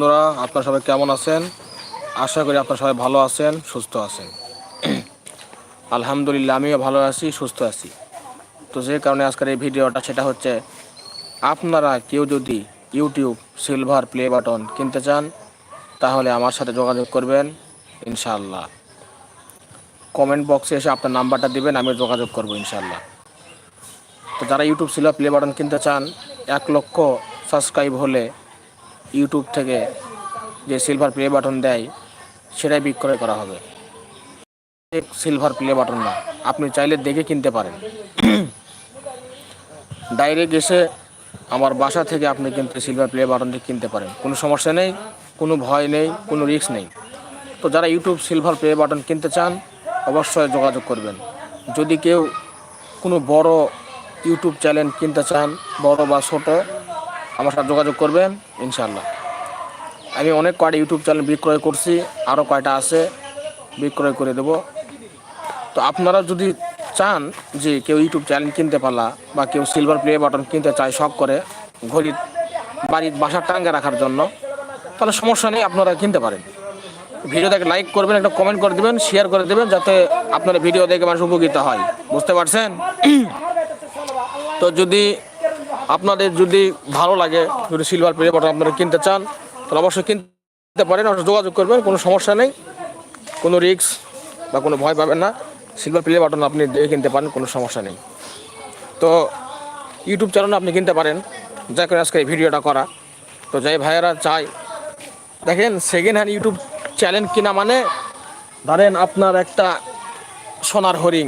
বন্ধুরা, আপনারা সবাই কেমন আছেন? আশা করি আপনারা সবাই ভালো আছেন, সুস্থ আছেন। আলহামদুলিল্লাহ, আমিও ভালো আছি, সুস্থ আছি। তো যে কারণে আজকের এই ভিডিওটা, সেটা হচ্ছে আপনারা কেউ যদি ইউটিউব সিলভার প্লে বাটন কিনতে চান, তাহলে আমার সাথে যোগাযোগ করবেন, ইনশাআল্লাহ। কমেন্ট বক্সে এসে আপনার নাম্বারটা দিবেন আমি যোগাযোগ করব, ইনশাআল্লাহ। তো যারা ইউটিউব সিলভার প্লে বাটন কিনতে চান, এক লক্ষ সাবস্ক্রাইব হলে ইউটিউব থেকে যে সিলভার প্লে বাটন দেয়, সেটাই বিক্রয় করা হবে। সিলভার প্লে বাটন না, আপনি চাইলে দেখে কিনতে পারেন। ডাইরেক্ট এসে আমার বাসা থেকে আপনি কিন্তু সিলভার প্লে বাটনটি কিনতে পারেন। কোনো সমস্যা নেই, কোনো ভয় নেই, কোনো রিস্ক নেই। তো যারা ইউটিউব সিলভার প্লে বাটন কিনতে চান, অবশ্যই যোগাযোগ করবেন। যদি কেউ কোনো বড় ইউটিউব চ্যানেল কিনতে চান, বড় বা ছোট আমার সাথে যোগাযোগ করবেন ইনশাল্লাহ আমি অনেক কয়টা ইউটিউব চ্যানেল বিক্রয় করছি আরও কয়টা আছে, বিক্রয় করে দেব। তো আপনারা যদি চান যে কেউ ইউটিউব চ্যানেল কিনতে পারলা বা কেউ সিলভার প্লে বাটন কিনতে চায়, শখ করে ঘড়ির বাড়ির বাসার টাঙ্গে রাখার জন্য, তাহলে সমস্যা নেই, আপনারা কিনতে পারেন। ভিডিওটাকে লাইক করবেন, একটা কমেন্ট করে দেবেন শেয়ার করে দেবেন, যাতে আপনারা ভিডিও দেখে মানুষ উপকৃত হয়। বুঝতে পারছেন? তো যদি আপনাদের যদি ভালো লাগে, যদি সিলভার প্লে বটন আপনারা কিনতে চান, তাহলে অবশ্যই কিনতে পারেন অবশ্যই যোগাযোগ করবেন, কোনো সমস্যা নেই। কোনো রিস্ক বা কোনো ভয় পাবেন না। সিলভার প্লে বাটন আপনি দেখে কিনতে পারেন, কোনো সমস্যা নেই। তো ইউটিউব চ্যানেল আপনি কিনতে পারেন। যা করে আজকে এই ভিডিওটা করা। তো যাই ভাইয়েরা, চাই। দেখেন সেকেন্ড হ্যান্ড ইউটিউব চ্যানেল কিনা মানে ধরেন আপনার একটা সোনার হরিং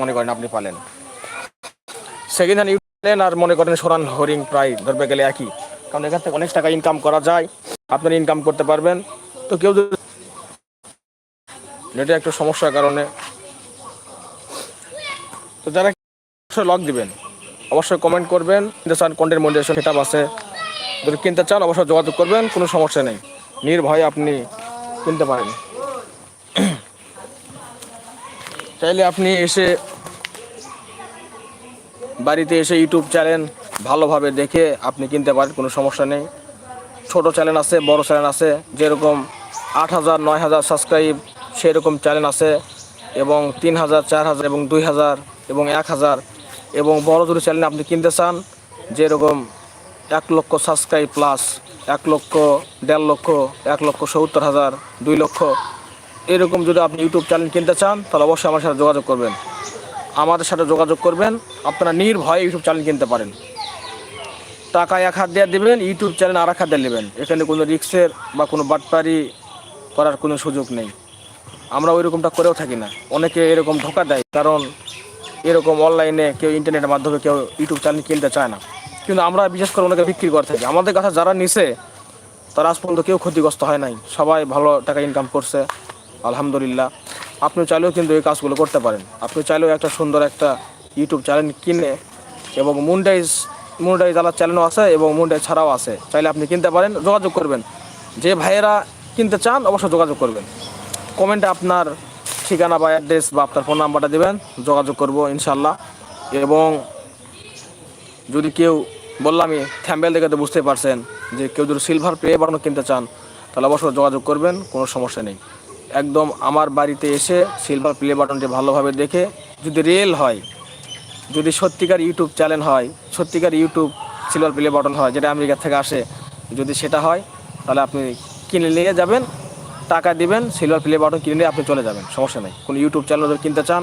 মনে করেন আপনি পালেন। সেকেন্ড হ্যান্ড আর মনে করেন সোনার হরিং প্রায় ধরবে গেলে একই। কারণ এখান থেকে অনেক টাকা ইনকাম করা যায়, আপনার ইনকাম করতে পারবেন। তো কেউ যদি একটু সমস্যার কারণে তো যারা অবশ্যই লক দিবেন, অবশ্যই কমেন্ট করবেন। কিনতে চান কন্টেন্ট মনিটেশন সেটা আছে। যদি কিনতে চান, অবশ্যই যোগাযোগ করবেন, কোনো সমস্যা নেই। নির্ভয়ে আপনি কিনতে পারেন। চাইলে আপনি এসে বাড়িতে এসে ইউটিউব চ্যানেল ভালোভাবে দেখে আপনি কিনতে পারেন, কোনো সমস্যা নেই। ছোট চ্যানেল আছে, বড় চ্যানেল আছে, যেরকম আট হাজার, নয় হাজার সাবস্ক্রাইব সেরকম চ্যানেল আছে, এবং তিন হাজার, চার হাজার, এবং দুই হাজার, এবং এক হাজার, এবং বড় দুটো চ্যানেল আপনি কিনতে চান, যেরকম এক লক্ষ সাবস্ক্রাইব প্লাস এক লক্ষ, দেড় লক্ষ, এক লক্ষ সত্তর হাজার, দুই লক্ষ, এরকম যদি আপনি ইউটিউব চ্যানেল কিনতে চান, তাহলে অবশ্যই আমার সাথে যোগাযোগ করবেন। আমাদের সাথে যোগাযোগ করবেন। আপনারা নির্ভয়ে ইউটিউব চ্যানেল কিনতে পারেন। টাকা এক হাত দিয়ে দেবেন ইউটিউব চ্যানেল আর এক হাত দিয়ে নেবেন এখানে কোনো রিক্সের বা কোনো বাটপারি করার কোনো সুযোগ নেই। আমরা ওই রকমটা করেও থাকি না। অনেকে এরকম ধোকা দেয়, কারণ এরকম অনলাইনে কেউ ইন্টারনেটের মাধ্যমে কেউ ইউটিউব চ্যানেল কিনতে চায় না। কিন্তু আমরা বিশেষ করে অনেকে বিক্রি করে থাকি। আমাদের কাছে যারা নিছে, তারা আজ পর্যন্ত কেউ ক্ষতিগ্রস্ত হয় নাই। সবাই ভালো টাকা ইনকাম করছে। আলহামদুলিল্লাহ। আপনি চাইলেও কিন্তু এই কাজগুলো করতে পারেন। আপনি চাইলেও একটা সুন্দর একটা ইউটিউব চ্যানেল কিনে এবং মুন্ডাইজ মুন্ডাইজ আলার চ্যানেলও আছে এবং মুন্ডাই ছাড়াও আছে। চাইলে আপনি কিনতে পারেন, যোগাযোগ করবেন। যে ভাইয়েরা কিনতে চান, অবশ্যই যোগাযোগ করবেন। কমেন্টে আপনার ঠিকানা বা অ্যাড্রেস বা আপনার ফোন নাম্বারটা দেবেন, যোগাযোগ করব ইনশাল্লাহ এবং যদি কেউ বললামই থ্যাম্বেল দেখে তো বুঝতে পারছেন যে কেউ যদি সিলভার প্লে বাটন কিনতে চান, তাহলে অবশ্যই যোগাযোগ করবেন, কোনো সমস্যা নেই। একদম আমার বাড়িতে এসে সিলভার প্লে বাটনটি ভালোভাবে দেখে, যদি রিয়েল হয়, যদি সত্যিকার ইউটিউব চ্যানেল হয়, সত্যিকার ইউটিউব সিলভার প্লে বাটন হয়, যেটা আমেরিকা থেকে আসে, যদি সেটা হয়, তাহলে আপনি কিনে নিয়ে যাবেন, টাকা দিবেন সিলভার প্লে বাটন কিনে নিয়ে আপনি চলে যাবেন, সমস্যা নেই। কোনো ইউটিউব চ্যানেল যদি কিনতে চান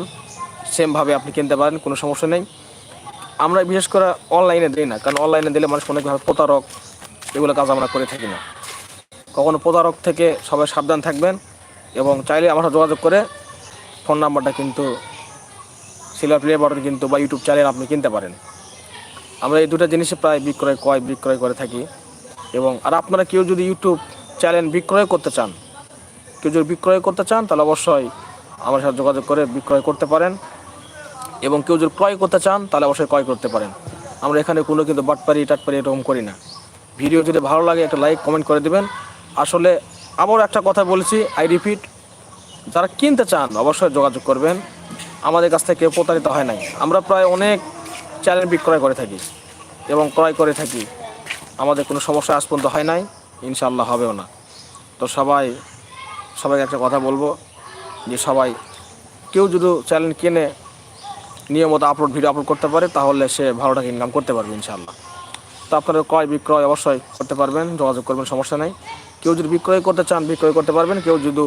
সেমভাবে আপনি কিনতে পারেন, কোনো সমস্যা নেই। আমরা বিশেষ করে অনলাইনে দিই না, কারণ অনলাইনে দিলে মানুষ অনেকভাবে প্রতারক, এগুলো কাজ আমরা করে থাকি না। কখনো প্রতারক থেকে সবাই সাবধান থাকবেন এবং চাইলে আমার সাথে যোগাযোগ করে ফোন নাম্বারটা কিন্তু সিলভার প্লে বাটন কিন্তু বা ইউটিউব চ্যানেল আপনি কিনতে পারেন। আমরা এই দুটো জিনিসে প্রায় বিক্রয়, ক্রয়, বিক্রয় করে থাকি। এবং আর আপনারা কেউ যদি ইউটিউব চ্যানেল বিক্রয় করতে চান, কেউ যদি বিক্রয় করতে চান, তাহলে অবশ্যই আমার সাথে যোগাযোগ করে বিক্রয় করতে পারেন। এবং কেউ যদি ক্রয় করতে চান, তাহলে অবশ্যই ক্রয় করতে পারেন। আমরা এখানে কোনো কিন্তু বাটপারি, টাটপারি এরকম করি না। ভিডিও যদি ভালো লাগে, একটা লাইক, কমেন্ট করে দেবেন। আসলে আবার একটা কথা বলছি আই রিপিট যারা কিনতে চান অবশ্যই যোগাযোগ করবেন। আমাদের কাছ থেকে প্রতারিত হয় নাই। আমরা প্রায় অনেক চ্যানেল বিক্রয় করে থাকি এবং ক্রয় করে থাকি। আমাদের কোনো সমস্যা আজ পর্যন্ত হয় নাই ইনশাল্লাহ হবেও না। তো সবাই, সবাইকে একটা কথা বলব যে সবাই, কেউ যদি চ্যানেল কিনে নিয়মিত আপলোড ভিডিও আপলোড করতে পারে, তাহলে সে ভালো টাকা ইনকাম করতে পারবে ইনশাল্লাহ তো আপনারা ক্রয় বিক্রয় অবশ্যই করতে পারবেন, যোগাযোগ করবেন, সমস্যা নেই। কেউ যদি বিক্রয় করতে চান, বিক্রয় করতে পারবেন। কেউ যদি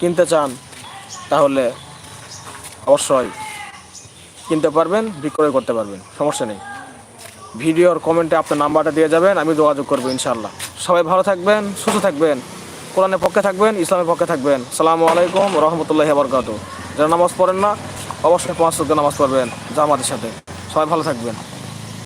কিনতে চান, তাহলে অবশ্যই কিনতে পারবেন, বিক্রয় করতে পারবেন, সমস্যা নেই। ভিডিওর কমেন্টে আপনার নাম্বারটা দিয়ে যাবেন, আমি যোগাযোগ করব ইনশাল্লাহ সবাই ভালো থাকবেন, সুস্থ থাকবেন, কোরআনের পক্ষে থাকবেন, ইসলামের পক্ষে থাকবেন। সালামু আলাইকুম রহমতুল্লাহ বরকাত যারা নামাজ পড়েন না, অবশ্যই পাঁচ নামাজ পড়বেন জামাতের সাথে। সবাই ভালো থাকবেন।